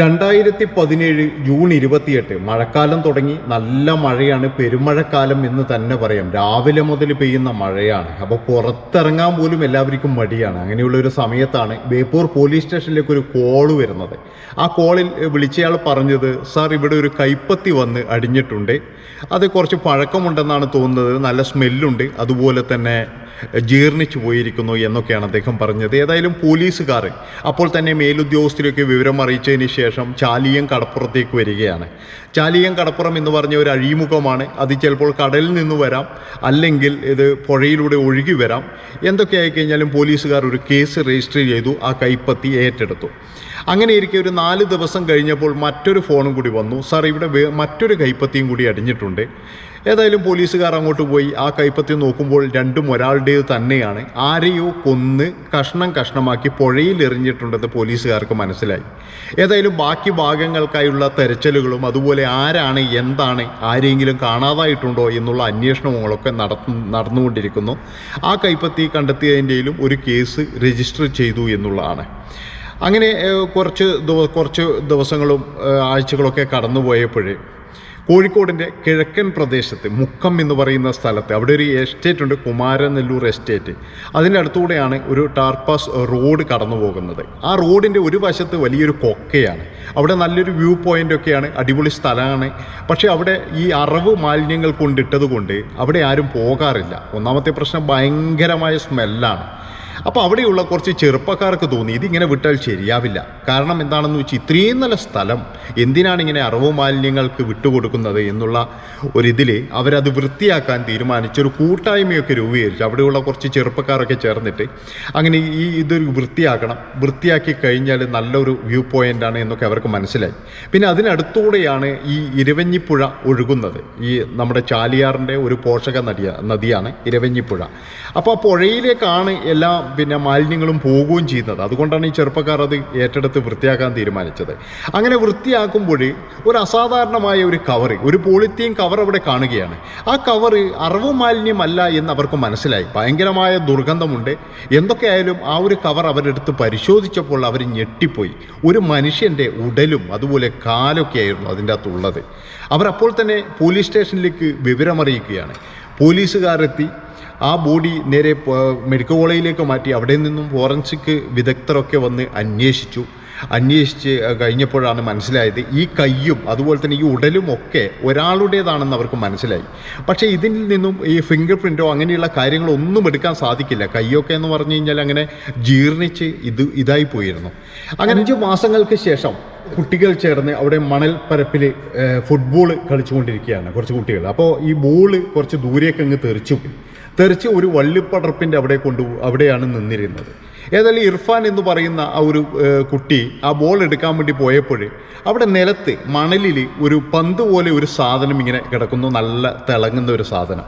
രണ്ടായിരത്തി പതിനേഴ് ജൂൺ ഇരുപത്തിയെട്ട് മഴക്കാലം തുടങ്ങി നല്ല മഴയാണ് പെരുമഴക്കാലം എന്ന് തന്നെ പറയാം. രാവിലെ മുതൽ പെയ്യുന്ന മഴയാണ്. അപ്പോൾ പുറത്തിറങ്ങാൻ പോലും എല്ലാവർക്കും മടിയാണ്. അങ്ങനെയുള്ള ഒരു സമയത്താണ് ബേപ്പൂർ പോലീസ് സ്റ്റേഷനിലേക്ക് ഒരു കോൾ വരുന്നത്. ആ കോളിൽ വിളിച്ചയാൾ പറഞ്ഞത് സാർ ഇവിടെ ഒരു കൈപ്പത്തി വന്ന് അടിഞ്ഞിട്ടുണ്ട്. അത് കുറച്ച് പഴക്കമുണ്ടെന്നാണ് തോന്നുന്നത്. നല്ല സ്മെല്ലുണ്ട്. അതുപോലെ തന്നെ ജീർണിച്ചു പോയിരിക്കുന്നു എന്നൊക്കെയാണ് അദ്ദേഹം പറഞ്ഞത്. ഏതായാലും പോലീസുകാർ അപ്പോൾ തന്നെ മേലുദ്യോഗസ്ഥരൊക്കെ വിവരം അറിയിച്ചതിന് ശേഷം ചാലിയം കടപ്പുറത്തേക്ക് വരികയാണ്. ചാലിയം കടപ്പുറം എന്ന് പറഞ്ഞ ഒരു അഴിമുഖമാണ്. അത് ചിലപ്പോൾ കടലിൽ നിന്ന് വരാം അല്ലെങ്കിൽ ഇത് പുഴയിലൂടെ ഒഴുകി വരാം. എന്തൊക്കെ ആയിക്കഴിഞ്ഞാലും പോലീസുകാർ ഒരു കേസ് രജിസ്റ്റർ ചെയ്തു ആ കൈപ്പത്തി ഏറ്റെടുത്തു. അങ്ങനെ ഇരിക്കെ ഒരു നാല് ദിവസം കഴിഞ്ഞപ്പോൾ മറ്റൊരു ഫോണും കൂടി വന്നു. സാർ ഇവിടെ മറ്റൊരു കൈപ്പത്തിയും കൂടി അടിഞ്ഞിട്ടുണ്ട്. ഏതായാലും പോലീസുകാർ അങ്ങോട്ട് പോയി. ആ കൈപ്പത്തി നോക്കുമ്പോൾ രണ്ടും ഒരാളുടേത് തന്നെയാണ്. ആരെയോ കൊന്ന് കഷ്ണം കഷ്ണമാക്കി പുഴയിൽ എറിഞ്ഞിട്ടുണ്ടെന്ന് പോലീസുകാർക്ക് മനസ്സിലായി. ഏതായാലും ബാക്കി ഭാഗങ്ങൾക്കായുള്ള തെരച്ചിലുകളും അതുപോലെ ആരാണ് എന്താണ് ആരെങ്കിലും കാണാതായിട്ടുണ്ടോ എന്നുള്ള അന്വേഷണങ്ങളൊക്കെ നടന്നു നടന്നുകൊണ്ടിരിക്കുന്നു. ആ കൈപ്പത്തി കണ്ടെത്തിയതിന്റെയിലും ഒരു കേസ് രജിസ്റ്റർ ചെയ്തു എന്നുള്ളതാണ്. അങ്ങനെ കുറച്ച് കുറച്ച് ദിവസങ്ങളും ആഴ്ചകളൊക്കെ കടന്നുപോയപ്പോഴേ കോഴിക്കോടിന്റെ കിഴക്കൻ പ്രദേശത്ത് മുക്കം എന്ന് പറയുന്ന സ്ഥലത്ത് അവിടെ ഒരു എസ്റ്റേറ്റ് ഉണ്ട് കുമാരനെല്ലൂർ എസ്റ്റേറ്റ് അതിന്റെ അടുത്തൂടെയാണ് ഒരു ടാർപാസ് റോഡ് കടന്നു പോകുന്നത് ആ റോഡിന്റെ ഒരു വശത്ത് വലിയൊരു കൊക്കയാണ്. അവിടെ നല്ലൊരു വ്യൂ പോയിന്റ് ഒക്കെയാണ് അടിപൊളി സ്ഥലമാണ്. പക്ഷേ അവിടെ ഈ അറവ് മാലിന്യങ്ങൾ കൊണ്ടിട്ടത് കൊണ്ട് അവിടെ ആരും പോകാറില്ല. ഒന്നാമത്തെ പ്രശ്നം ഭയങ്കരമായ സ്മെല്ലാണ് അപ്പോൾ അവിടെയുള്ള കുറച്ച് ചെറുപ്പക്കാർക്ക് തോന്നി ഇതിങ്ങനെ വിട്ടാൽ ശരിയാവില്ല. കാരണം എന്താണെന്ന് വെച്ചാൽ ഇത്രയും നല്ല സ്ഥലം എന്തിനാണ് ഇങ്ങനെ അറവ് മാലിന്യങ്ങൾക്ക് വിട്ടുകൊടുക്കുന്നത് എന്നുള്ള ഒരിതിൽ അവരത് വൃത്തിയാക്കാൻ തീരുമാനിച്ചൊരു കൂട്ടായ്മയൊക്കെ രൂപീകരിച്ചു അവിടെയുള്ള കുറച്ച് ചെറുപ്പക്കാരൊക്കെ ചേർന്നിട്ട് അങ്ങനെ ഈ ഇതൊരു വൃത്തിയാക്കണം. വൃത്തിയാക്കി കഴിഞ്ഞാൽ നല്ലൊരു വ്യൂ പോയിന്റാണ് എന്നൊക്കെ അവർക്ക് മനസ്സിലായി. പിന്നെ അതിനടുത്തൂടെയാണ് ഈ ഇരവഞ്ഞിപ്പുഴ ഒഴുകുന്നത്. ഈ നമ്മുടെ ചാലിയാറിന്റെ ഒരു പോഷക നദിയ നദിയാണ് ഇരവഞ്ഞിപ്പുഴ. അപ്പോൾ ആ പുഴയിലേക്കാണ് എല്ലാ പിന്നെ മാലിന്യങ്ങളും പോകുകയും ചെയ്യുന്നത്. അതുകൊണ്ടാണ് ഈ ചെറുപ്പക്കാർ അത് ഏറ്റെടുത്ത് വൃത്തിയാക്കാൻ തീരുമാനിച്ചത്. അങ്ങനെ വൃത്തിയാക്കുമ്പോൾ ഒരു അസാധാരണമായ ഒരു കവർ ഒരു പോളിത്തീൻ കവർ അവിടെ കാണുകയാണ്. ആ കവർ അറവ് മാലിന്യമല്ല എന്ന് അവർക്ക് മനസ്സിലായി. ഭയങ്കരമായ ദുർഗന്ധമുണ്ട്. എന്തൊക്കെയായാലും ആ ഒരു കവർ അവരെടുത്ത് പരിശോധിച്ചപ്പോൾ അവർ ഞെട്ടിപ്പോയി. ഒരു മനുഷ്യന്റെ ഉടലും അതുപോലെ കാലൊക്കെ ആയിരുന്നു അതിന്റെ അകത്തുള്ളത് അപ്പോൾ തന്നെ പോലീസ് സ്റ്റേഷനിലേക്ക് വിവരമറിയിക്കുകയാണ്. പോലീസുകാരെത്തി ആ ബോഡി നേരെ മെഡിക്കൽ കോളേജിലേക്ക് മാറ്റി അവിടെ നിന്നും ഫോറൻസിക് വിദഗ്ധരൊക്കെ വന്ന് അന്വേഷിച്ചു. അന്വേഷിച്ച് കഴിഞ്ഞപ്പോഴാണ് മനസ്സിലായത് ഈ കയ്യും അതുപോലെ തന്നെ ഈ ഉടലും ഒക്കെ ഒരാളുടേതാണെന്ന് അവർക്ക് മനസ്സിലായി. പക്ഷേ ഇതിൽ നിന്നും ഈ ഫിംഗർ പ്രിന്റോ അങ്ങനെയുള്ള കാര്യങ്ങളൊന്നും എടുക്കാൻ സാധിക്കില്ല. കയ്യൊക്കെ എന്ന് പറഞ്ഞു കഴിഞ്ഞാൽ അങ്ങനെ ജീർണിച്ച് ഇത് ഇതായി പോയിരുന്നു. അങ്ങനെ അഞ്ച് മാസങ്ങൾക്ക് ശേഷം കുട്ടികൾ ചേർന്ന് അവിടെ മണൽ പരപ്പിൽ ഫുട്ബോൾ കളിച്ചുകൊണ്ടിരിക്കുകയാണ് കുറച്ച് കുട്ടികൾ. അപ്പോൾ ഈ ബോൾ കുറച്ച് ദൂരേക്ക് അങ്ങ് തെറിച്ചു തെറിച്ച് ഒരു വള്ളിപ്പടർപ്പിന്റെ അവിടെ കൊണ്ടു അവിടെയാണ് നിന്നിരുന്നത്. ഏതായാലും ഇർഫാൻ എന്ന് പറയുന്ന ആ ഒരു കുട്ടി ആ ബോൾ എടുക്കാൻ വേണ്ടി പോയപ്പോൾ അവിടെ നിലത്ത് മണലിൽ ഒരു പന്ത് പോലെ ഒരു സാധനം ഇങ്ങനെ കിടക്കുന്നു. നല്ല തിളങ്ങുന്ന ഒരു സാധനം.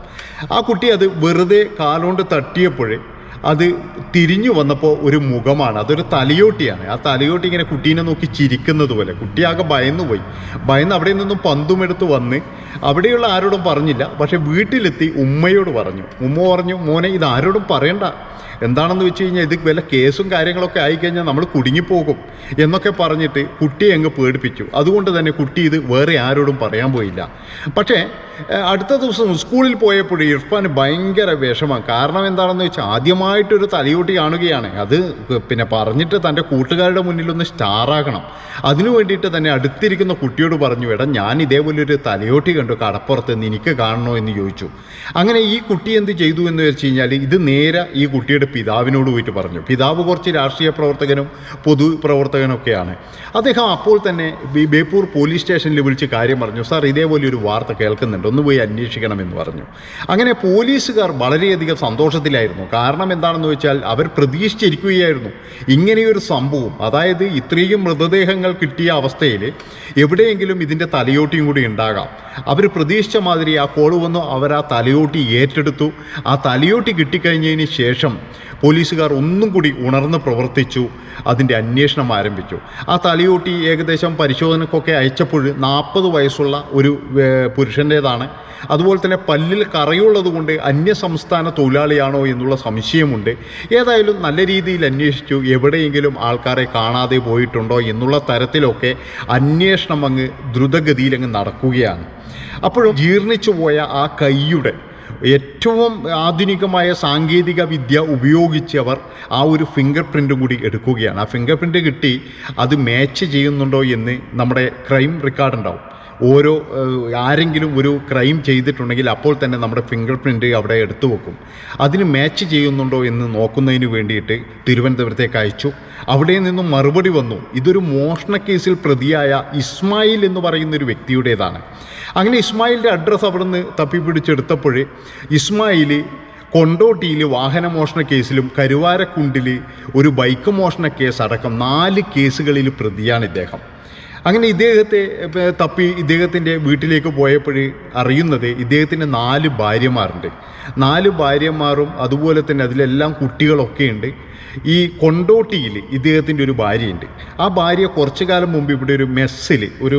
ആ കുട്ടി അത് വെറുതെ കാലുകൊണ്ട് തട്ടിയപ്പോഴേ അത് തിരിഞ്ഞു വന്നപ്പോൾ ഒരു മുഖമാണ്. അതൊരു തലയോട്ടിയാണ്. ആ തലയോട്ടി ഇങ്ങനെ കുട്ടീനെ നോക്കി ചിരിക്കുന്നത് പോലെ. കുട്ടിയാകെ ഭയന്നു പോയി. ഭയന്ന് അവിടെ നിന്നും പന്തുമെടുത്ത് വന്ന് അവിടെയുള്ള ആരോടും പറഞ്ഞില്ല. പക്ഷെ വീട്ടിലെത്തി ഉമ്മയോട് പറഞ്ഞു. ഉമ്മ പറഞ്ഞു മോനെ ഇത് ആരോടും പറയണ്ട. എന്താണെന്ന് വെച്ച് കഴിഞ്ഞാൽ ഇത് വല്ല കേസും കാര്യങ്ങളൊക്കെ ആയിക്കഴിഞ്ഞാൽ നമ്മൾ കുടുങ്ങിപ്പോകും. എന്നൊക്കെ പറഞ്ഞിട്ട് കുട്ടിയെ അങ്ങ് പേടിപ്പിച്ചു. അതുകൊണ്ട് തന്നെ കുട്ടി ഇത് വേറെ ആരോടും പറയാൻ പോയില്ല. പക്ഷേ അടുത്ത ദിവസം സ്കൂളിൽ പോയപ്പോൾ ഇർഫാൻ ഭയങ്കര വിഷമം. കാരണം എന്താണെന്ന് വെച്ചാൽ ആദ്യമായിട്ടൊരു തലയോട്ടി കാണുകയാണ്. അത് പിന്നെ പറഞ്ഞിട്ട് തന്റെ കൂട്ടുകാരുടെ മുന്നിലൊന്ന് സ്റ്റാറാകണം. അതിനു വേണ്ടിയിട്ട് തന്നെ അടുത്തിരിക്കുന്ന കുട്ടിയോട് പറഞ്ഞു എടാ ഞാൻ ഇതേപോലെ ഒരു തലയോട്ടി കണ്ടു കടപ്പുറത്ത് നിന്ന് എനിക്ക് കാണണോ എന്ന് ചോദിച്ചു. അങ്ങനെ ഈ കുട്ടി എന്ത് ചെയ്തു എന്ന് വെച്ച് കഴിഞ്ഞാൽ ഇത് നേരെ ഈ കുട്ടിയുടെ പിതാവിനോട് പോയിട്ട് പറഞ്ഞു. പിതാവ് കുറച്ച് രാഷ്ട്രീയ പ്രവർത്തകനും പൊതു പ്രവർത്തകനൊക്കെയാണ്. അദ്ദേഹം അപ്പോൾ തന്നെ ബേപ്പൂർ പോലീസ് സ്റ്റേഷനിൽ വിളിച്ച് കാര്യം പറഞ്ഞു സാർ ഇതേപോലെ ഒരു വാർത്ത കേൾക്കുന്നുണ്ട് ഒന്ന് പോയി അന്വേഷിക്കണം എന്ന് പറഞ്ഞു. അങ്ങനെ പോലീസുകാർ വളരെയധികം സന്തോഷത്തിലായിരുന്നു. കാരണം എന്താണെന്ന് വെച്ചാൽ അവർ പ്രതീക്ഷിച്ചിരിക്കുകയായിരുന്നു. ഇങ്ങനെയൊരു സംഭവം അതായത് ഇത്രയും മൃതദേഹങ്ങൾ കിട്ടിയ അവസ്ഥയിൽ എവിടെയെങ്കിലും ഇതിന്റെ തലയോട്ടിയും കൂടി ഉണ്ടാകാം. അവർ പ്രതീക്ഷിച്ച മാതിരി ആ കോൾ വന്നു അവർ ആ തലയോട്ടി ഏറ്റെടുത്തു. ആ തലയോട്ടി കിട്ടിക്കഴിഞ്ഞതിന് ശേഷം പോലീസുകാർ ഒന്നും കൂടി ഉണർന്ന് പ്രവർത്തിച്ചു. അതിന്റെ അന്വേഷണം ആരംഭിച്ചു. ആ തലയോട്ടി ഏകദേശം പരിശോധനക്കൊക്കെ അയച്ചപ്പോൾ നാൽപ്പത് വയസ്സുള്ള ഒരു പുരുഷന്റേതാണ് അതുപോലെ തന്നെ പല്ലിൽ കറയുള്ളത് കൊണ്ട് അന്യസംസ്ഥാന തൊഴിലാളിയാണോ എന്നുള്ള സംശയമുണ്ട്. ഏതായാലും നല്ല രീതിയിൽ അന്വേഷിച്ചു. എവിടെയെങ്കിലും ആൾക്കാരെ കാണാതെ പോയിട്ടുണ്ടോ എന്നുള്ള തരത്തിലൊക്കെ അന്വേഷണം അങ്ങ് ദ്രുതഗതിയിൽ അങ്ങ് നടക്കുകയാണ്. അപ്പോഴും ജീർണിച്ചു പോയ ആ കൈയുടെ ഏറ്റവും ആധുനികമായ സാങ്കേതിക വിദ്യ ഉപയോഗിച്ചവർ ആ ഒരു ഫിംഗർ പ്രിന്റും കൂടി എടുക്കുകയാണ്. ആ ഫിംഗർ പ്രിന്റ് കിട്ടി അത് മാച്ച് ചെയ്യുന്നുണ്ടോ എന്ന് നമ്മുടെ ക്രൈം റെക്കോർഡ് ഉണ്ടാവും. ഓരോ ആരെങ്കിലും ഒരു ക്രൈം ചെയ്തിട്ടുണ്ടെങ്കിൽ അപ്പോൾ തന്നെ നമ്മുടെ ഫിംഗർ പ്രിന്റ് അവിടെ എടുത്തു വെക്കും. അതിന് മാച്ച് ചെയ്യുന്നുണ്ടോ എന്ന് നോക്കുന്നതിന് വേണ്ടിയിട്ട് തിരുവനന്തപുരത്തേക്ക് അയച്ചു. അവിടെ നിന്നും മറുപടി വന്നു. ഇതൊരു മോഷണ കേസിൽ പ്രതിയായ ഇസ്മായിൽ എന്ന് പറയുന്ന ഒരു വ്യക്തിയുടേതാണ്. അങ്ങനെ ഇസ്മായിലിന്റെ അഡ്രസ്സ് അവിടെ നിന്ന് തപ്പിപ്പിടിച്ചെടുത്തപ്പോൾ ഇസ്മായിൽ കൊണ്ടോട്ടിയിൽ വാഹനമോഷണ കേസിലും കരുവാരക്കുണ്ടിൽ ഒരു ബൈക്ക് മോഷണ കേസ് അടക്കം നാല് കേസുകളിൽ പ്രതിയാണ് ഇദ്ദേഹം. അങ്ങനെ ഇദ്ദേഹത്തെ തപ്പി ഇദ്ദേഹത്തിന്റെ വീട്ടിലേക്ക് പോയപ്പോൾ അറിയുന്നത് ഇദ്ദേഹത്തിന്റെ നാല് ഭാര്യമാരുണ്ട്. നാല് ഭാര്യമാരും അതുപോലെ തന്നെ അതിലെല്ലാം കുട്ടികളൊക്കെ ഉണ്ട് ഈ കൊണ്ടോട്ടിയിൽ ഇദ്ദേഹത്തിന്റെ ഒരു ഭാര്യയുണ്ട്. ആ ഭാര്യ കുറച്ചു കാലം മുമ്പ് ഇവിടെ ഒരു മെസ്സിൽ ഒരു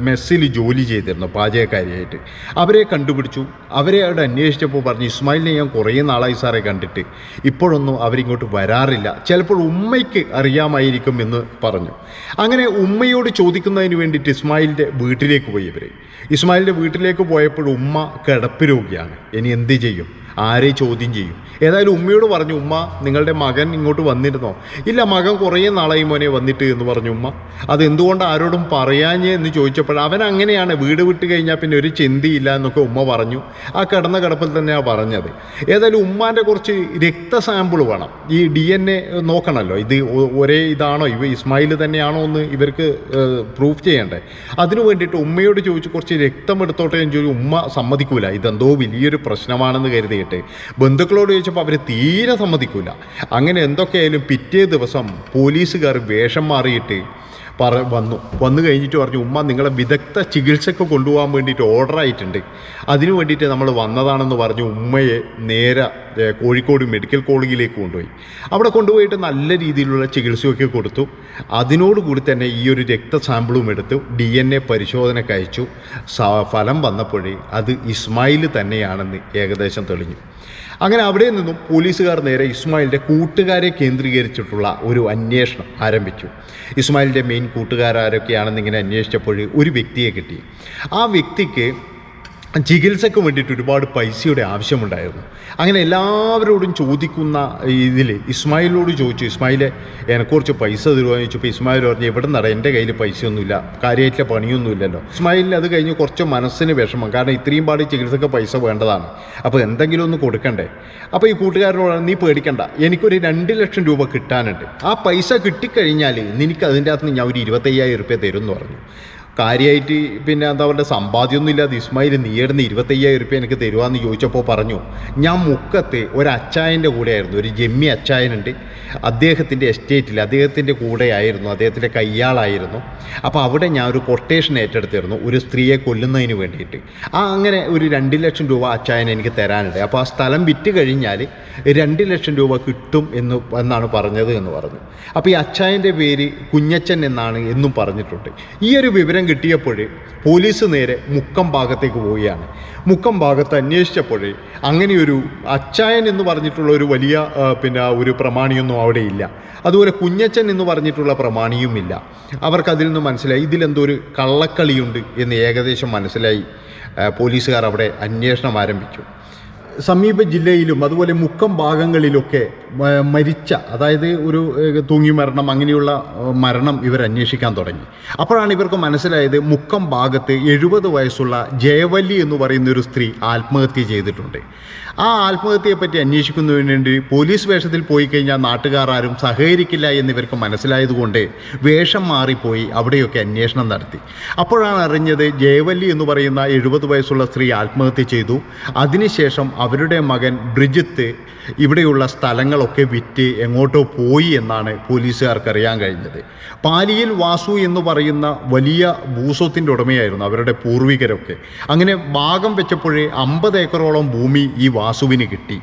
മെസ്സിൽ ജോലി ചെയ്തിരുന്നു പാചകക്കാരിയായിട്ട്. അവരെ കണ്ടുപിടിച്ചു. അവരെ അവിടെ അന്വേഷിച്ചപ്പോൾ പറഞ്ഞു ഇസ്മായിലിനെ ഞാൻ കുറേ നാളായി സാറെ കണ്ടിട്ട്. ഇപ്പോഴൊന്നും അവരിങ്ങോട്ട് വരാറില്ല. ചിലപ്പോൾ ഉമ്മയ്ക്ക് അറിയാമായിരിക്കും എന്ന് പറഞ്ഞു. അങ്ങനെ ഉമ്മയോട് ചോദിക്കുന്നതിന് വേണ്ടിയിട്ട് ഇസ്മായിലിന്റെ വീട്ടിലേക്ക് പോയി ഇവർ ഇസ്മായിലിന്റെ വീട്ടിലേക്ക് പോയപ്പോൾ ഉമ്മ കിടപ്പ് രോഗിയാണ്. ഇനി എന്ത് ചെയ്യും? ആരെ ചോദ്യം ചെയ്യും? ഏതായാലും ഉമ്മയോട് പറഞ്ഞു ഉമ്മ നിങ്ങളുടെ മകൻ ഇങ്ങോട്ട് വന്നിരുന്നോ? ഇല്ല മകൻ കുറേ നാളായി മോനെ വന്നിട്ട് എന്ന് പറഞ്ഞു ഉമ്മ. അതെന്തുകൊണ്ട് ആരോടും പറയാഞ്ഞേ? എന്ന് ചോദിച്ചപ്പോൾ അവൻ അങ്ങനെയാണ് വീട് വിട്ട് കഴിഞ്ഞാൽ പിന്നെ ഒരു ചിന്തയില്ല എന്നൊക്കെ ഉമ്മ പറഞ്ഞു. ആ കിടന്ന കിടപ്പിൽ തന്നെയാണ് പറഞ്ഞത്. ഏതായാലും ഉമ്മാന്റെ കുറച്ച് രക്ത സാമ്പിൾ വേണം. ഈ ഡി എൻ എ നോക്കണമല്ലോ ഇത് ഒരേ ഇതാണോ? ഇവ ഇസ്മായിൽ തന്നെയാണോ എന്ന് ഇവർക്ക് പ്രൂഫ് ചെയ്യണ്ടേ? അതിനു വേണ്ടിയിട്ട് ഉമ്മയോട് ചോദിച്ച് കുറച്ച് രക്തം എടുത്തോട്ടെ എന്ന് ചോദിച്ചു ഉമ്മ സമ്മതിക്കൂല. ഇതെന്തോ വലിയൊരു പ്രശ്നമാണെന്ന് കരുതിയിട്ട് ബന്ധുക്കളോട് ചോദിച്ചപ്പോൾ അവർ തീരെ സമ്മതിക്കില്ല അങ്ങനെ എന്തൊക്കെയായാലും പിറ്റേ ദിവസം പോലീസുകാർ വേഷം മാറിയിട്ട് പറ വന്നു. വന്നു കഴിഞ്ഞിട്ട് പറഞ്ഞു ഉമ്മ നിങ്ങളെ വിദഗ്ധ ചികിത്സക്ക് കൊണ്ടുപോകാൻ വേണ്ടിയിട്ട് ഓർഡർ ആയിട്ടുണ്ട്. അതിനു വേണ്ടിയിട്ട് നമ്മൾ വന്നതാണെന്ന് പറഞ്ഞു ഉമ്മയെ നേരെ കോഴിക്കോട് മെഡിക്കൽ കോളേജിലേക്ക് കൊണ്ടുപോയി. അവിടെ കൊണ്ടുപോയിട്ട് നല്ല രീതിയിലുള്ള ചികിത്സയൊക്കെ കൊടുത്തു. അതിനോടുകൂടി തന്നെ ഈ ഒരു രക്ത സാമ്പിളും എടുത്തു. ഡി എൻ എ പരിശോധനയ്ക്ക് അയച്ചു. ഫലം വന്നപ്പോഴേ അത് ഇസ്മായിൽ തന്നെയാണെന്ന് ഏകദേശം തെളിഞ്ഞു. അങ്ങനെ അവിടെ നിന്നും പോലീസുകാർ നേരെ ഇസ്മായിലിന്റെ കൂട്ടുകാരെ കേന്ദ്രീകരിച്ചിട്ടുള്ള ഒരു അന്വേഷണം ആരംഭിച്ചു. ഇസ്മായിലിന്റെ മെയിൻ കൂട്ടുകാരൊക്കെയാണെന്ന് ഇങ്ങനെ അന്വേഷിച്ചപ്പോൾ ഒരു വ്യക്തിയെ കിട്ടി. ആ വ്യക്തിക്ക് ചികിത്സയ്ക്ക് വേണ്ടിയിട്ട് ഒരുപാട് പൈസയുടെ ആവശ്യമുണ്ടായിരുന്നു. അങ്ങനെ എല്ലാവരോടും ചോദിക്കുന്ന ഇതിൽ ഇസ്മായിലിനോട് ചോദിച്ചു ഇസ്മായിലെ എനിക്ക് കുറച്ച് പൈസ തരുമോ? എന്ന് ചോദിച്ചപ്പോൾ ഇസ്മായിൽ പറഞ്ഞു എവിടെ നട എന്റെ കയ്യിൽ പൈസയൊന്നുമില്ല. കാര്യമായിട്ടുള്ള പണിയൊന്നുമില്ലല്ലോ. ഇസ്മായിലിന് അത് കഴിഞ്ഞ് കുറച്ച് മനസ്സിന് വിഷമം കാരണം ഇത്രയും പാടി ചികിത്സയ്ക്ക് പൈസ വേണ്ടതാണ്. അപ്പോൾ എന്തെങ്കിലും ഒന്ന് കൊടുക്കണ്ടേ? അപ്പോൾ ഈ കൂട്ടുകാരനോട് നീ പേടിക്കണ്ട. എനിക്കൊരു രണ്ട് ലക്ഷം രൂപ കിട്ടാനുണ്ട്. ആ പൈസ കിട്ടിക്കഴിഞ്ഞാൽ നിനക്ക് അതിന്റെ അകത്ത് ഞാൻ ഒരു ഇരുപത്തയ്യായിരം റുപ്യ തരും എന്ന് പറഞ്ഞു. കാര്യമായിട്ട് പിന്നെ എന്താ പറയുക സമ്പാദ്യമൊന്നും ഇല്ലാതെ ഇസ്മായിൽ നീയടുന്ന ഇരുപത്തയ്യായിരം റുപ്യ എനിക്ക് തരുവാന്ന് ചോദിച്ചപ്പോൾ പറഞ്ഞു ഞാൻ മുക്കത്ത് ഒരു അച്ചായന്റെ കൂടെയായിരുന്നു ഒരു ജമ്മി അച്ചായനുണ്ട്. അദ്ദേഹത്തിന്റെ എസ്റ്റേറ്റിൽ അദ്ദേഹത്തിന്റെ കൂടെയായിരുന്നു അദ്ദേഹത്തിന്റെ കയ്യാളായിരുന്നു. അപ്പോൾ അവിടെ ഞാൻ ഒരു കൊട്ടേഷൻ ഏറ്റെടുത്തിരുന്നു ഒരു സ്ത്രീയെ കൊല്ലുന്നതിന് വേണ്ടിയിട്ട്. ആ അങ്ങനെ ഒരു രണ്ട് ലക്ഷം രൂപ അച്ചായൻ എനിക്ക് തരാനുണ്ട്. അപ്പോൾ ആ സ്ഥലം വിറ്റ് കഴിഞ്ഞാൽ രണ്ട് ലക്ഷം രൂപ കിട്ടും എന്ന് എന്നാണ് പറഞ്ഞത് എന്ന് പറഞ്ഞു. അപ്പോൾ ഈ അച്ചായന്റെ പേര് കുഞ്ഞച്ചൻ എന്നാണ് എന്നും പറഞ്ഞിട്ടുണ്ട്. ഈ ഒരു വിവരം കിട്ടിയപ്പോൾ പോലീസ് നേരെ മുക്കം ഭാഗത്തേക്ക് പോവുകയാണ്. മുക്കം ഭാഗത്ത് അന്വേഷിച്ചപ്പോഴേ അങ്ങനെയൊരു അച്ചായൻ എന്ന് പറഞ്ഞിട്ടുള്ള ഒരു വലിയ പിന്നെ ഒരു പ്രമാണിയൊന്നും അവിടെ ഇല്ല അതുപോലെ കുഞ്ഞച്ചൻ എന്ന് പറഞ്ഞിട്ടുള്ള പ്രമാണിയുമില്ല. അവർക്കതിൽ നിന്ന് മനസ്സിലായി. ഇതിലെന്തോ ഒരു കള്ളക്കളിയുണ്ട് എന്ന് ഏകദേശം മനസ്സിലായി. പോലീസുകാർ അവിടെ അന്വേഷണം ആരംഭിച്ചു. സമീപ ജില്ലയിലും അതുപോലെ മുക്കം ഭാഗങ്ങളിലൊക്കെ മരിച്ച അതായത് ഒരു തൂങ്ങി മരണം അങ്ങനെയുള്ള മരണം ഇവർ അന്വേഷിക്കാൻ തുടങ്ങി. അപ്പോഴാണ് ഇവർക്ക് മനസ്സിലായത് മുക്കം ഭാഗത്ത് എഴുപത് വയസ്സുള്ള ജയവല്ലി എന്ന് പറയുന്ന ഒരു സ്ത്രീ ആത്മഹത്യ ചെയ്തിട്ടുണ്ട്. ആ ആത്മഹത്യയെ പറ്റി അന്വേഷിക്കുന്നതിന് വേണ്ടി പോലീസ് വേഷത്തിൽ പോയി കഴിഞ്ഞാൽ നാട്ടുകാർ ആരും സഹകരിക്കില്ല എന്നിവർക്ക് മനസ്സിലായതുകൊണ്ട് വേഷം മാറിപ്പോയി അവിടെയൊക്കെ അന്വേഷണം നടത്തി. അപ്പോഴാണ് അറിഞ്ഞത് ജയവല്ലി എന്ന് പറയുന്ന എഴുപത് വയസ്സുള്ള സ്ത്രീ ആത്മഹത്യ ചെയ്തു. അതിനുശേഷം അവരുടെ മകൻ ബ്രിജിത്ത് ഇവിടെയുള്ള സ്ഥലങ്ങളൊക്കെ വിറ്റ് എങ്ങോട്ടോ പോയി എന്നാണ് പോലീസുകാർക്ക് അറിയാൻ കഴിഞ്ഞത്. പാലിയിൽ വാസു എന്ന് പറയുന്ന വലിയ ഭൂസ്വത്തിന്റെ ഉടമയായിരുന്നു അവരുടെ പൂർവികരൊക്കെ. അങ്ങനെ ഭാഗം വെച്ചപ്പോഴേ അമ്പത് ഏക്കറോളം ഭൂമി ഈ വാസുവിന് കിട്ടി.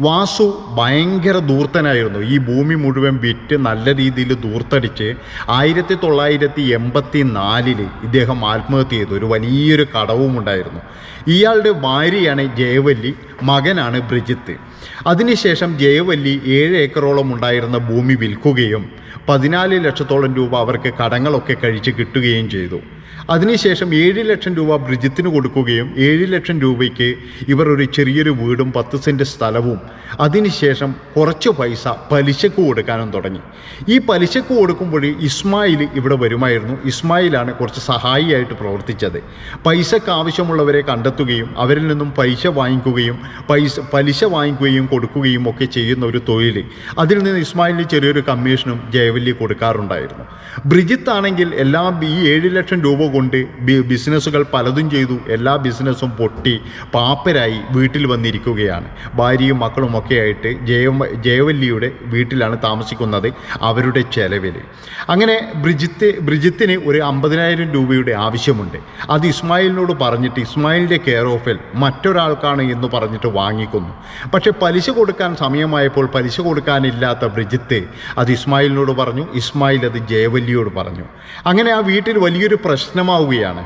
വാസു ഭയങ്കര ദൂർത്തനായിരുന്നു ഈ ഭൂമി മുഴുവൻ വിറ്റ് നല്ല രീതിയിൽ ദൂർത്തടിച്ച് ആയിരത്തി തൊള്ളായിരത്തി എൺപത്തി നാലിൽ ഇദ്ദേഹം ആത്മഹത്യ ചെയ്തു. ഒരു വലിയൊരു കടവും ഉണ്ടായിരുന്നു ഇയാളുടെ ഭാര്യയാണ് ജയവല്ലി മകനാണ് ബ്രിജിത്ത്. അതിനുശേഷം ജയവല്ലി ഏഴ് ഏക്കറോളം ഉണ്ടായിരുന്ന ഭൂമി വിൽക്കുകയും പതിനാല് ലക്ഷത്തോളം രൂപ അവർക്ക് കടങ്ങളൊക്കെ കഴിച്ച് കിട്ടുകയും ചെയ്തു. അതിനുശേഷം ഏഴ് ലക്ഷം രൂപ ബ്രിജിത്തിന് കൊടുക്കുകയും ഏഴ് ലക്ഷം രൂപയ്ക്ക് ഇവർ ഒരു ചെറിയൊരു വീടും പത്ത് സെന്റ് സ്ഥലവും. അതിനുശേഷം കുറച്ച് പൈസ പലിശക്ക് കൊടുക്കാനും തുടങ്ങി. ഈ പലിശക്ക് കൊടുക്കുമ്പോൾ ഇസ്മായിൽ ഇവിടെ വരുമായിരുന്നു. ഇസ്മായിലാണ് കുറച്ച് സഹായിയായിട്ട് പ്രവർത്തിച്ചത്. പൈസക്ക് ആവശ്യമുള്ളവരെ കണ്ടെത്തുകയും അവരിൽ നിന്നും പൈസ വാങ്ങിക്കുകയും പൈസ പലിശ വാങ്ങിക്കുകയും കൊടുക്കുകയും ഒക്കെ ചെയ്യുന്ന ഒരു തൊഴിൽ അതിൽ നിന്ന് ഇസ്മായിലിന് ചെറിയൊരു കമ്മീഷനും ജയവല്ലി കൊടുക്കാറുണ്ടായിരുന്നു. ബ്രിജിത്ത് ആണെങ്കിൽ എല്ലാ ഈ ഏഴ് ലക്ഷം രൂപ കൊണ്ട് ബി- ബിസിനസ്സുകൾ പലതും ചെയ്തു. എല്ലാ ബിസിനസ്സും പൊട്ടി പാപ്പരായി വീട്ടിൽ വന്നിരിക്കുകയാണ്. ഭാര്യയും മക്കളും ഒക്കെ ആയിട്ട് ജയ ജയവല്ലിയുടെ വീട്ടിലാണ് താമസിക്കുന്നത് അവരുടെ ചെലവിൽ അങ്ങനെ ബ്രിജിത്ത് ബ്രിജിത്തിന് ഒരു അമ്പതിനായിരം രൂപയുടെ ആവശ്യമുണ്ട്. അത് ഇസ്മായിലിനോട് പറഞ്ഞിട്ട് ഇസ്മായിലിന്റെ കെയർ ഓഫിൽ മറ്റൊരാൾക്കാണ് എന്ന് പറഞ്ഞിട്ട് വാങ്ങിക്കുന്നു. പക്ഷേ പലിശ കൊടുക്കാൻ സമയമായപ്പോൾ പലിശ കൊടുക്കാനില്ലാത്ത ബ്രിജിത്ത് അത് ഇസ്മായിലിനോട് പറഞ്ഞു. ഇസ്മായിൽ അത് ജയവല്ലിയോട് പറഞ്ഞു. അങ്ങനെ ആ വീട്ടിൽ വലിയൊരു പ്രശ്നമാവുകയാണ്.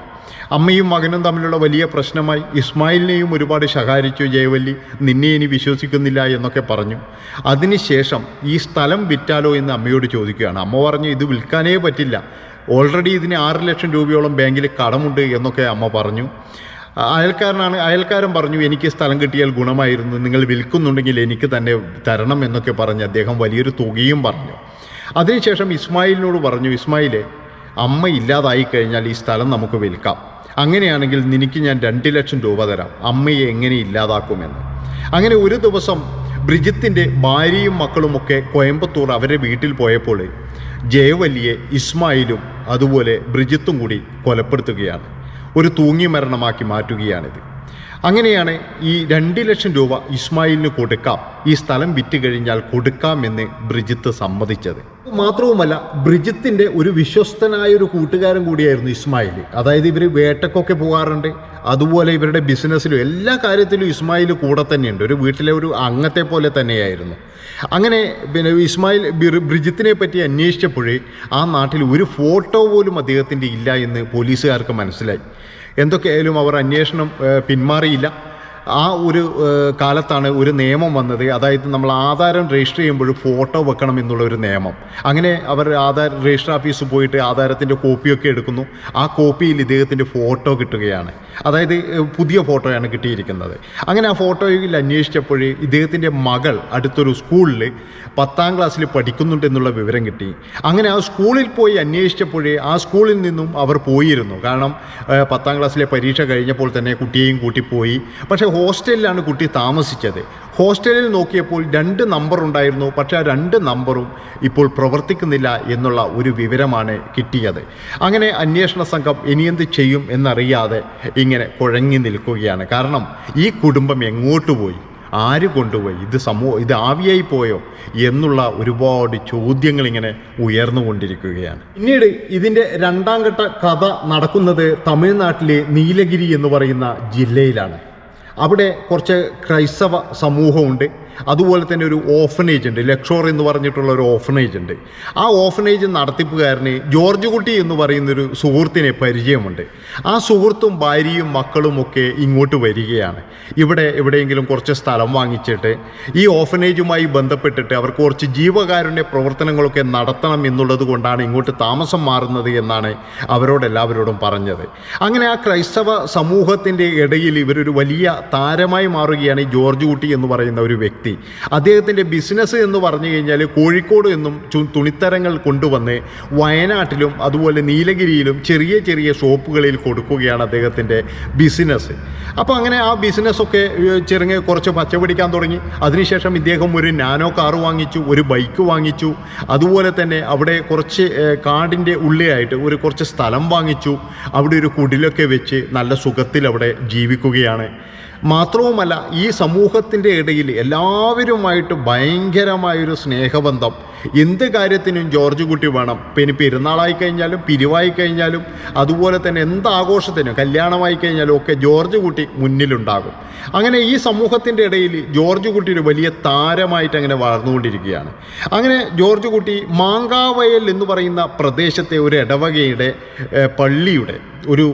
അമ്മയും മകനും തമ്മിലുള്ള വലിയ പ്രശ്നമായി ഇസ്മായിലിനെയും ഒരുപാട് ശകാരിച്ചു ജയവല്ലി നിന്നെ ഇനി വിശ്വസിക്കുന്നില്ല എന്നൊക്കെ പറഞ്ഞു. അതിനുശേഷം ഈ സ്ഥലം വിറ്റാലോ എന്ന് അമ്മയോട് ചോദിക്കുകയാണ്. അമ്മ പറഞ്ഞു ഇത് വിൽക്കാനേ പറ്റില്ല. ഓൾറെഡി ഇതിന് ആറ് ലക്ഷം രൂപയോളം ബാങ്കിൽ കടമുണ്ട് എന്നൊക്കെ അമ്മ പറഞ്ഞു. അയൽക്കാരനാണ് അയൽക്കാരൻ പറഞ്ഞു എനിക്ക് സ്ഥലം കിട്ടിയാൽ ഗുണമായിരുന്നു. നിങ്ങൾ വിൽക്കുന്നുണ്ടെങ്കിൽ എനിക്ക് തന്നെ തരണം എന്നൊക്കെ പറഞ്ഞ് അദ്ദേഹം വലിയൊരു തുകയും പറഞ്ഞു. അതിനുശേഷം ഇസ്മായിലിനോട് പറഞ്ഞു ഇസ്മായിലെ അമ്മ ഇല്ലാതായി കഴിഞ്ഞാൽ ഈ സ്ഥലം നമുക്ക് വിൽക്കാം. അങ്ങനെയാണെങ്കിൽ നിനക്ക് ഞാൻ രണ്ട് ലക്ഷം രൂപ തരാം. അമ്മയെ എങ്ങനെ ഇല്ലാതാക്കുമെന്ന്. അങ്ങനെ ഒരു ദിവസം ബ്രിജിത്തിന്റെ ഭാര്യയും മക്കളുമൊക്കെ കോയമ്പത്തൂർ അവരുടെ വീട്ടിൽ പോയപ്പോൾ ജയവല്ലിയെ ഇസ്മായിലും അതുപോലെ ബ്രിജിത്തും കൂടി കൊലപ്പെടുത്തുകയാണ്. ഒരു തൂങ്ങി മരണമാക്കി മാറ്റുകയാണിത്. അങ്ങനെയാണ് ഈ രണ്ട് ലക്ഷം രൂപ ഇസ്മായിലിന് കൊടുക്കാം. ഈ സ്ഥലം വിറ്റ് കഴിഞ്ഞാൽ കൊടുക്കാം എന്ന് ബ്രിജിത്ത് സമ്മതിച്ചത്. മാത്രവുമല്ല ബ്രിജിത്തിന്റെ ഒരു വിശ്വസ്തനായ ഒരു കൂട്ടുകാരൻ കൂടിയായിരുന്നു ഇസ്മായിൽ അതായത് ഇവർ വേട്ടക്കൊക്കെ പോകാറുണ്ട്. അതുപോലെ ഇവരുടെ ബിസിനസ്സിലും എല്ലാ കാര്യത്തിലും ഇസ്മായിൽ കൂടെ തന്നെയുണ്ട്. ഒരു വീട്ടിലെ ഒരു അംഗത്തെ പോലെ തന്നെയായിരുന്നു. അങ്ങനെ പിന്നെ ഇസ്മായിൽ ബ്രിജിത്തിനെ പറ്റി അന്വേഷിച്ചപ്പോഴേ ആ നാട്ടിൽ ഒരു ഫോട്ടോ പോലും അദ്ദേഹത്തിന്റെ ഇല്ല എന്ന് പോലീസുകാർക്ക് മനസ്സിലായി. എന്തൊക്കെയായാലും അവർ അന്വേഷണം പിന്മാറിയില്ല. ആ ഒരു കാലത്താണ് ഒരു നിയമം വന്നത്. അതായത് നമ്മൾ ആധാരം രജിസ്റ്റർ ചെയ്യുമ്പോൾ ഫോട്ടോ വെക്കണം എന്നുള്ള ഒരു നിയമം. അങ്ങനെ അവർ ആധാർ രജിസ്റ്റർ ഓഫീസിൽ പോയിട്ട് ആധാരത്തിന്റെ കോപ്പിയൊക്കെ എടുക്കുന്നു. ആ കോപ്പിയിൽ ഇദ്ദേഹത്തിന്റെ ഫോട്ടോ കിട്ടുകയാണ്. അതായത് പുതിയ ഫോട്ടോയാണ് കിട്ടിയിരിക്കുന്നത്. അങ്ങനെ ആ ഫോട്ടോയിൽ അന്വേഷിച്ചപ്പോൾ ഇദ്ദേഹത്തിന്റെ മകൾ അടുത്തൊരു സ്കൂളിൽ പത്താം ക്ലാസ്സിൽ പഠിക്കുന്നുണ്ടെന്നുള്ള വിവരം കിട്ടി. അങ്ങനെ ആ സ്കൂളിൽ പോയി അന്വേഷിച്ചപ്പോൾ ആ സ്കൂളിൽ നിന്നും അവർ പോയിരുന്നു. കാരണം പത്താം ക്ലാസ്സിലെ പരീക്ഷ കഴിഞ്ഞപ്പോൾ തന്നെ കുട്ടിയെയും കൂട്ടി പോയി. പക്ഷേ ഹോസ്റ്റലിലാണ് കുട്ടി താമസിച്ചത്. ഹോസ്റ്റലിൽ നോക്കിയപ്പോൾ രണ്ട് നമ്പർ ഉണ്ടായിരുന്നു. പക്ഷേ ആ രണ്ട് നമ്പറും ഇപ്പോൾ പ്രവർത്തിക്കുന്നില്ല എന്നുള്ള ഒരു വിവരമാണ് കിട്ടിയത്. അങ്ങനെ അന്വേഷണ സംഘം ഇനിയെന്ത് ചെയ്യും എന്നറിയാതെ ഇങ്ങനെ കുഴങ്ങി നിൽക്കുകയാണ്. കാരണം ഈ കുടുംബം എങ്ങോട്ട് പോയി? ആര് കൊണ്ടുപോയി? ഇത് സമൂഹം ഇത് ആവിയായി പോയോ? എന്നുള്ള ഒരുപാട് ചോദ്യങ്ങൾ ഇങ്ങനെ ഉയർന്നുകൊണ്ടിരിക്കുകയാണ് പിന്നീട് ഇതിന്റെ രണ്ടാം ഘട്ട കഥ നടക്കുന്നത് തമിഴ്നാട്ടിലെ നീലഗിരി എന്ന് പറയുന്ന ജില്ലയിലാണ്. അവിടെ കുറച്ച് ക്രൈസ്തവ സമൂഹമുണ്ട്. അതുപോലെ തന്നെ ഒരു ഓഫനേജ് ഉണ്ട്. ലക്ഷോർ എന്ന് പറഞ്ഞിട്ടുള്ള ഒരു ഓഫനേജ് ഉണ്ട്. ആ ഓഫനേജ് നടത്തിപ്പുകാരന് ജോർജ് കുട്ടി എന്ന് പറയുന്നൊരു സുഹൃത്തിനെ പരിചയമുണ്ട്. ആ സുഹൃത്തും ഭാര്യയും മക്കളും ഒക്കെ ഇങ്ങോട്ട് വരികയാണ്. ഇവിടെ എവിടെയെങ്കിലും കുറച്ച് സ്ഥലം വാങ്ങിച്ചിട്ട് ഈ ഓഫനേജുമായി ബന്ധപ്പെട്ടിട്ട് അവർക്ക് കുറച്ച് ജീവകാരുണ്യ പ്രവർത്തനങ്ങളൊക്കെ നടത്തണം എന്നുള്ളത് കൊണ്ടാണ് ഇങ്ങോട്ട് താമസം മാറുന്നത് എന്നാണ് അവരോടെല്ലാവരോടും പറഞ്ഞത്. അങ്ങനെ ആ ക്രൈസ്തവ സമൂഹത്തിന്റെ ഇടയിൽ ഇവരൊരു വലിയ താരമായി മാറുകയാണ് ഈ ജോർജ് കുട്ടി എന്ന് പറയുന്ന ഒരു വ്യക്തി. അദ്ദേഹത്തിന്റെ ബിസിനസ് എന്ന് പറഞ്ഞു കഴിഞ്ഞാൽ കോഴിക്കോട് എന്നും തുണിത്തരങ്ങൾ കൊണ്ടുവന്ന് വയനാട്ടിലും അതുപോലെ നീലഗിരിയിലും ചെറിയ ചെറിയ ഷോപ്പുകളിൽ കൊടുക്കുകയാണ് അദ്ദേഹത്തിന്റെ ബിസിനസ് അപ്പോൾ അങ്ങനെ ആ ബിസിനസ്സൊക്കെ ചെറുങ്ങ കുറച്ച് പച്ചപിടിക്കാൻ തുടങ്ങി. അതിനുശേഷം ഇദ്ദേഹം ഒരു നാനോ കാർ വാങ്ങിച്ചു ഒരു ബൈക്ക് വാങ്ങിച്ചു. അതുപോലെ തന്നെ അവിടെ കുറച്ച് കാടിന്റെ ഉള്ളിലായിട്ട് ഒരു കുറച്ച് സ്ഥലം വാങ്ങിച്ചു. അവിടെ ഒരു കുടിലൊക്കെ വെച്ച് നല്ല സുഖത്തിൽ അവിടെ ജീവിക്കുകയാണ്. മാത്രവുമല്ല ഈ സമൂഹത്തിന്റെ ഇടയിൽ എല്ലാവരുമായിട്ട് ഭയങ്കരമായൊരു സ്നേഹബന്ധം. എന്ത് കാര്യത്തിനും ജോർജ് കുട്ടി വേണം. പിന്നെ പെരുന്നാളായി കഴിഞ്ഞാലും പിരിവായി കഴിഞ്ഞാലും അതുപോലെ തന്നെ എന്ത് ആഘോഷത്തിനും കല്യാണമായി കഴിഞ്ഞാലും ഒക്കെ ജോർജ് കുട്ടി മുന്നിലുണ്ടാകും. അങ്ങനെ ഈ സമൂഹത്തിന്റെ ഇടയിൽ ജോർജ് കുട്ടി ഒരു വലിയ താരമായിട്ട് അങ്ങനെ വളർന്നുകൊണ്ടിരിക്കുകയാണ്. അങ്ങനെ ജോർജ് കുട്ടി മാങ്കാവയൽ എന്ന് പറയുന്ന പ്രദേശത്തെ ഒരു ഇടവകയുടെ പള്ളിയുടെ ഒരു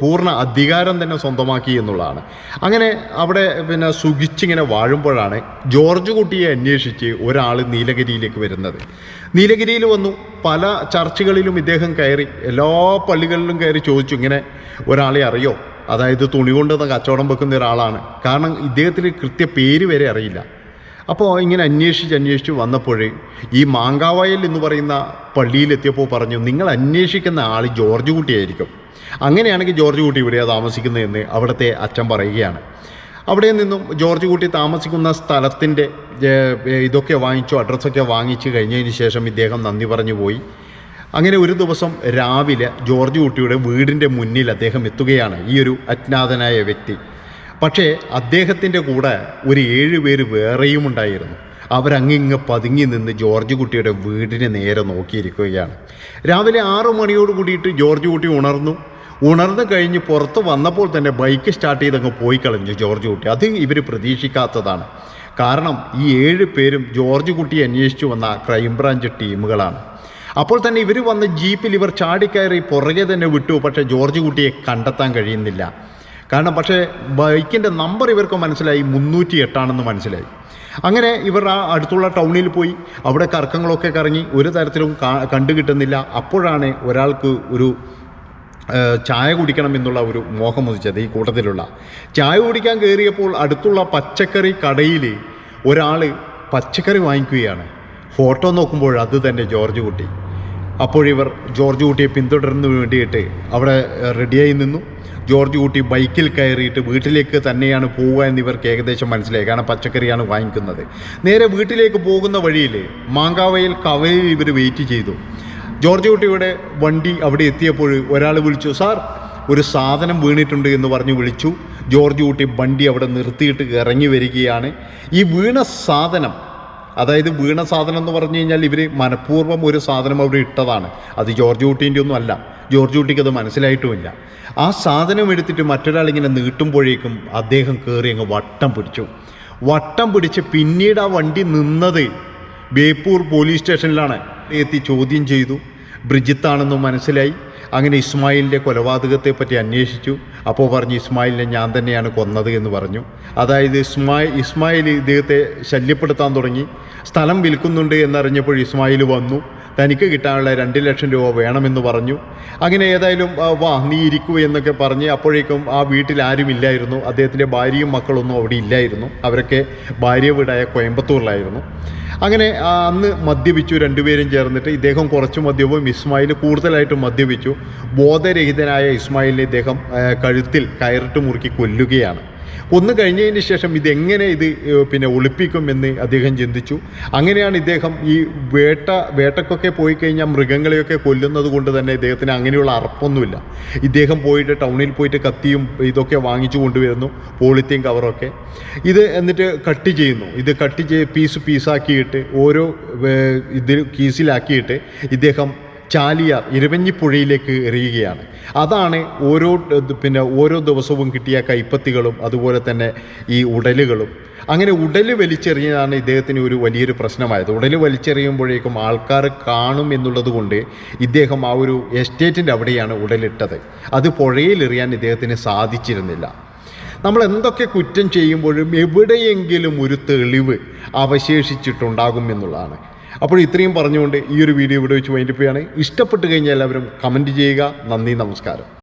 പൂർണ അധികാരം തന്നെ സ്വന്തമാക്കി എന്നുള്ളതാണ്. അങ്ങനെ അവിടെ പിന്നെ സുഖിച്ചിങ്ങനെ വാഴുമ്പോഴാണ് ജോർജ് കുട്ടിയെ അന്വേഷിച്ച് ഒരാൾ നീലഗിരിയിലേക്ക് വരുന്നത്. നീലഗിരിയിൽ വന്നു. പല ചർച്ചുകളിലും ഇദ്ദേഹം കയറി എല്ലാ പള്ളികളിലും കയറി ചോദിച്ചു ഇങ്ങനെ ഒരാളെ അറിയോ? അതായത് തുണി കൊണ്ടുവന്ന് കച്ചവടം വെക്കുന്ന ഒരാളാണ്. കാരണം ഇദ്ദേഹത്തിന് കൃത്യ പേര് വരെ അറിയില്ല. അപ്പോൾ ഇങ്ങനെ അന്വേഷിച്ച് അന്വേഷിച്ച് വന്നപ്പോൾ ഈ മാങ്കാവയൽ എന്ന് പറയുന്ന പള്ളിയിലെത്തിയപ്പോൾ പറഞ്ഞു നിങ്ങൾ അന്വേഷിക്കുന്ന ആൾ ജോർജ് കുട്ടിയായിരിക്കും. അങ്ങനെയാണെങ്കിൽ ജോർജ് കുട്ടി ഇവിടെയാണ് താമസിക്കുന്നതെന്ന് അവിടുത്തെ അച്ഛൻ പറയുകയാണ്. അവിടെ നിന്നും ജോർജ് കുട്ടി താമസിക്കുന്ന സ്ഥലത്തിന്റെ ഇതൊക്കെ വാങ്ങിച്ചു അഡ്രസ്സൊക്കെ വാങ്ങിച്ചു കഴിഞ്ഞതിന് ശേഷം ഇദ്ദേഹം നന്ദി പറഞ്ഞു പോയി. അങ്ങനെ ഒരു ദിവസം രാവിലെ ജോർജ് കുട്ടിയുടെ വീടിന്റെ മുന്നിൽ അദ്ദേഹം എത്തുകയാണ് ഈ ഒരു അജ്ഞാതനായ വ്യക്തി. പക്ഷേ അദ്ദേഹത്തിന്റെ കൂടെ ഒരു ഏഴ് പേര് വേറെയും ഉണ്ടായിരുന്നു. അവരങ്ങിങ്ങ് പതുങ്ങി നിന്ന് ജോർജ് കുട്ടിയുടെ വീടിനെ നേരെ നോക്കിയിരിക്കുകയാണ്. രാവിലെ ആറു മണിയോട് കൂടിയിട്ട് ജോർജ് കുട്ടി ഉണർന്നു. ഉണർന്നു കഴിഞ്ഞ് പുറത്ത് വന്നപ്പോൾ തന്നെ ബൈക്ക് സ്റ്റാർട്ട് ചെയ്തങ്ങ് പോയി കളഞ്ഞു ജോർജ് കുട്ടി. അത് ഇവർ പ്രതീക്ഷിക്കാത്തതാണ്. കാരണം ഈ ഏഴ് പേരും ജോർജ് കുട്ടിയെ അന്വേഷിച്ചു വന്ന ക്രൈംബ്രാഞ്ച് ടീമുകളാണ്. അപ്പോൾ തന്നെ ഇവർ വന്ന ജീപ്പിൽ ഇവർ ചാടിക്കയറി പുറകെ തന്നെ വിട്ടു. പക്ഷേ ജോർജ് കുട്ടിയെ കണ്ടെത്താൻ കഴിയുന്നില്ല. കാരണം പക്ഷേ ബൈക്കിന്റെ നമ്പർ ഇവർക്ക് മനസ്സിലായി. മുന്നൂറ്റി എട്ടാണെന്ന് മനസ്സിലായി. അങ്ങനെ ഇവർ ആ അടുത്തുള്ള ടൗണിൽ പോയി. അവിടെ കറക്കങ്ങളൊക്കെ കറങ്ങി. ഒരു തരത്തിലും കണ്ടുകിട്ടുന്നില്ല. കണ്ടു കിട്ടുന്നില്ല അപ്പോഴാണ് ഒരാൾക്ക് ഒരു ചായ കുടിക്കണം എന്നുള്ള ഒരു മോഹം ഉദിച്ചത് ഈ കൂട്ടത്തിലുള്ള. ചായ കുടിക്കാൻ കയറിയപ്പോൾ അടുത്തുള്ള പച്ചക്കറി കടയിൽ ഒരാൾ പച്ചക്കറി വാങ്ങിക്കുകയാണ്. ഫോട്ടോ നോക്കുമ്പോൾ അത് തന്നെ ജോർജ് കുട്ടി. അപ്പോഴിവർ ജോർജ് കുട്ടിയെ പിന്തുടരുന്നു വേണ്ടിയിട്ട് അവിടെ റെഡിയായി നിന്നു. ജോർജ് കുട്ടി ബൈക്കിൽ കയറിയിട്ട് വീട്ടിലേക്ക് തന്നെയാണ് പോവുക എന്ന് ഇവർക്ക് ഏകദേശം മനസ്സിലായി. കാരണം പച്ചക്കറിയാണ് വാങ്ങിക്കുന്നത്. നേരെ വീട്ടിലേക്ക് പോകുന്ന വഴിയിൽ മാങ്കാവയിൽ കവയിൽ ഇവർ വെയിറ്റ് ചെയ്തു. ജോർജ് കുട്ടിയുടെ വണ്ടി അവിടെ എത്തിയപ്പോൾ ഒരാൾ വിളിച്ചു സാർ ഒരു സാധനം വീണിട്ടുണ്ട് എന്ന് പറഞ്ഞ് വിളിച്ചു. ജോർജ് കുട്ടി വണ്ടി അവിടെ നിർത്തിയിട്ട് ഇറങ്ങി വരികയാണ്. ഈ വീണ സാധനം അതായത് വീണ സാധനം എന്ന് പറഞ്ഞു കഴിഞ്ഞാൽ ഇവർ മനഃപൂർവം ഒരു സാധനം അവിടെ ഇട്ടതാണ്. അത് ജോർജ് കുട്ടീന്റെ ഒന്നും അല്ല. ജോർജ് കുട്ടിക്ക് അത് മനസ്സിലായിട്ടുമില്ല. ആ സാധനം എടുത്തിട്ട് മറ്റൊരാൾ ഇങ്ങനെ നീട്ടുമ്പോഴേക്കും അദ്ദേഹം കയറി അങ്ങ് വട്ടം പിടിച്ചു. വട്ടം പിടിച്ച് പിന്നീട് ആ വണ്ടി നിന്നത് ബേപ്പൂർ പോലീസ് സ്റ്റേഷനിലാണ്. എത്തി ചോദ്യം ചെയ്തു. ബ്രിജിത്താണെന്ന് മനസ്സിലായി. അങ്ങനെ ഇസ്മായിലിന്റെ കൊലപാതകത്തെപ്പറ്റി അന്വേഷിച്ചു. അപ്പോൾ പറഞ്ഞു ഇസ്മായിലിനെ ഞാൻ തന്നെയാണ് കൊന്നത് എന്ന് പറഞ്ഞു. അതായത് ഇസ്മായി ഇസ്മായിൽ ഇദ്ദേഹത്തെ ശല്യപ്പെടുത്താൻ തുടങ്ങി. സ്ഥലം വിൽക്കുന്നുണ്ട് എന്നറിഞ്ഞപ്പോൾ ഇസ്മായിൽ വന്നു. തനിക്ക് കിട്ടാനുള്ള രണ്ട് ലക്ഷം രൂപ വേണമെന്ന് പറഞ്ഞു. അങ്ങനെ ഏതായാലും വാ നീ ഇരിക്കൂ എന്നൊക്കെ പറഞ്ഞ് അപ്പോഴേക്കും ആ വീട്ടിൽ ആരും ഇല്ലായിരുന്നു അദ്ദേഹത്തിന്റെ ഭാര്യയും മക്കളൊന്നും അവിടെ ഇല്ലായിരുന്നു. അവരൊക്കെ ഭാര്യ വീടായ കോയമ്പത്തൂരിലായിരുന്നു. അങ്ങനെ അന്ന് മദ്യപിച്ചു രണ്ടുപേരും ചേർന്നിട്ട് ഇദ്ദേഹം കുറച്ച് മദ്യവും ഇസ്മായിൽ കൂടുതലായിട്ട് മദ്യപിച്ചു. ബോധരഹിതനായ ഇസ്മായിലിനെ ഇദ്ദേഹം കഴുത്തിൽ കയറിട്ട് മുറുക്കി കൊല്ലുകയാണ്. കൊന്നു കഴിഞ്ഞതിന് ശേഷം ഇതെങ്ങനെ ഇത് പിന്നെ ഒളിപ്പിക്കും എന്ന് അദ്ദേഹം ചിന്തിച്ചു. അങ്ങനെയാണ് ഇദ്ദേഹം ഈ വേട്ട വേട്ടക്കൊക്കെ പോയി കഴിഞ്ഞാൽ മൃഗങ്ങളെയൊക്കെ കൊല്ലുന്നത് കൊണ്ട് തന്നെ ഇദ്ദേഹത്തിന് അങ്ങനെയുള്ള അറപ്പൊന്നുമില്ല. ഇദ്ദേഹം പോയിട്ട് ടൗണിൽ പോയിട്ട് കത്തിയും ഇതൊക്കെ വാങ്ങിച്ചു കൊണ്ടുവരുന്നു പോളിത്തീൻ കവറൊക്കെ. ഇത് എന്നിട്ട് കട്ട് ചെയ്യുന്നു. ഇത് കട്ട് ചെയ്ത് പീസ് പീസാക്കിയിട്ട് ഓരോ ഇതിൽ കീസിലാക്കിയിട്ട് ഇദ്ദേഹം ചാലിയാർ ഇരവഞ്ഞിപ്പുഴയിലേക്ക് എറിയുകയാണ്. അതാണ് ഓരോ പിന്നെ ഓരോ ദിവസവും കിട്ടിയ കൈപ്പത്തികളും അതുപോലെ തന്നെ ഈ ഉടലുകളും. അങ്ങനെ ഉടൽ വലിച്ചെറിഞ്ഞതാണ് ഇദ്ദേഹത്തിന് ഒരു വലിയൊരു പ്രശ്നമായത്. ഉടൽ വലിച്ചെറിയുമ്പോഴേക്കും ആൾക്കാർ കാണും എന്നുള്ളത് കൊണ്ട് ഇദ്ദേഹം ആ ഒരു എസ്റ്റേറ്റിന്റെ അവിടെയാണ് ഉടലിട്ടത്. അത് പുഴയിലെറിയാൻ ഇദ്ദേഹത്തിന് സാധിച്ചിരുന്നില്ല. നമ്മൾ എന്തൊക്കെ കുറ്റം ചെയ്യുമ്പോഴും എവിടെയെങ്കിലും ഒരു തെളിവ് അവശേഷിച്ചിട്ടുണ്ടാകും എന്നുള്ളതാണ്. അപ്പോൾ ഇത്രയും പറഞ്ഞുകൊണ്ട് ഈ ഒരു വീഡിയോ ഇവിടെ വെച്ച് വൈൻഡപ്പ് ഇഷ്ടപ്പെട്ട് കഴിഞ്ഞാൽ എല്ലാവരും കമന്റ് ചെയ്യുക. നന്ദി നമസ്കാരം.